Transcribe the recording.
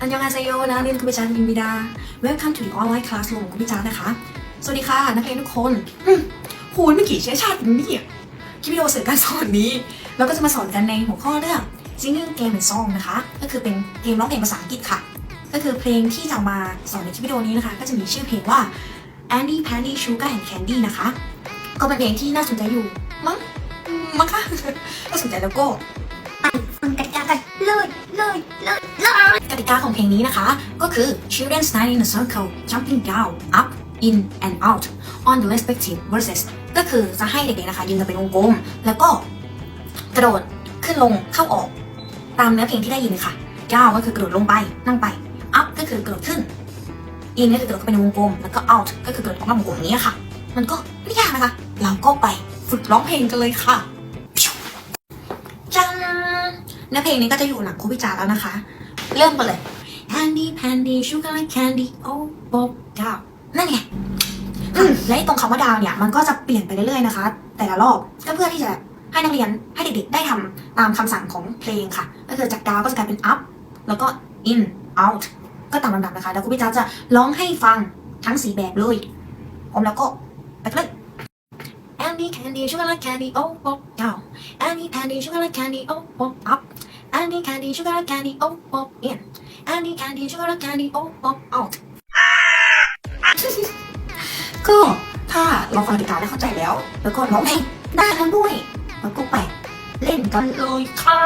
อันยองอาเซโยนะเรียนคุณพิจารณ์บินบิดา Welcome to the online classroom ของคุณพิจารณ์นะคะ สวัสดีค่ะ นักเรียนทุกคนอืมคูณไม่กี่เชื้อชาตินเนี่ยคลิปวิดีโอสื่อการสอนนี้เราก็จะมาสอนกันในหัวข้อเรื่อง singing game and song นะคะ ก็คือเป็นเกมร้องเพลงภาษาอังกฤษค่ะ ก็คือเพลงที่จะมาสอนในคลิปวิดีโอนี้นะคะ ก็จะมีชื่อเพลงว่า Andy Pandy Sugar and Candy นะคะ ก็เป็นเพลงที่น่าสนใจอยู่มั้งมั้งคะน่าสนใจแล้วก็ฟังกติกากันเลย เลยเลยเลยกติกาของเพลงนี้นะคะ ก็คือ children stand in a circle jumping down up in and out on the respective verses ก็คือจะให้เด็กๆนะคะยืนกันเป็นวงกลม แล้วก็กระโดดขึ้นลงเข้าออก ตามเนื้อเพลงที่ได้ยินค่ะ down ก็คือกระโดดลงไปนั่งไป up ก็คือกระโดดขึ้น in ก็คือกระโดดเข้าไปในวงกลม แล้วก็ out ก็คือกระโดดออกนอกวงกลมอย่างนี้ค่ะ มันก็ไม่ยากนะคะ เราก็ไปฝึกร้องเพลงกันเลยค่ะ เนื้อเพลงนี้ก็จะอยู่หลังครูพิจารแล้วนะคะ เริ่มกันเลย Candy Pandy Sugar like Candy Oh Bob Down นั่นไงและตรงคำว่าดาวเนี่ยมันก็จะเปลี่ยนไปเรื่อยๆนะคะ แต่ละรอบก็เพื่อที่จะให้นักเรียนให้เด็กๆได้ทำตามคำสั่งของเพลงค่ะ ก็คือจากดาวก็จะกลายเป็น up แล้วก็ in out ก็ตามลำดับนะคะ แล้วครูพิจาจะร้องให้ฟังทั้งสีแบบเลยพร้อมแล้วก็ไปกันเลย Andy Candy Sugar like Candy Oh Bob Down Andy Candy Sugar like Candy Oh Bob Up Candy Candy Sugar Candy Oh Pop In Candy Candy Sugar Candy Oh Pop Out ก็ถ้าเราฟังติดตามแล้วเข้าใจแล้ว แล้วก็ร้องเพลงได้ทั้งด้วยแล้ก็ไปเล่นกันเลยค่ะ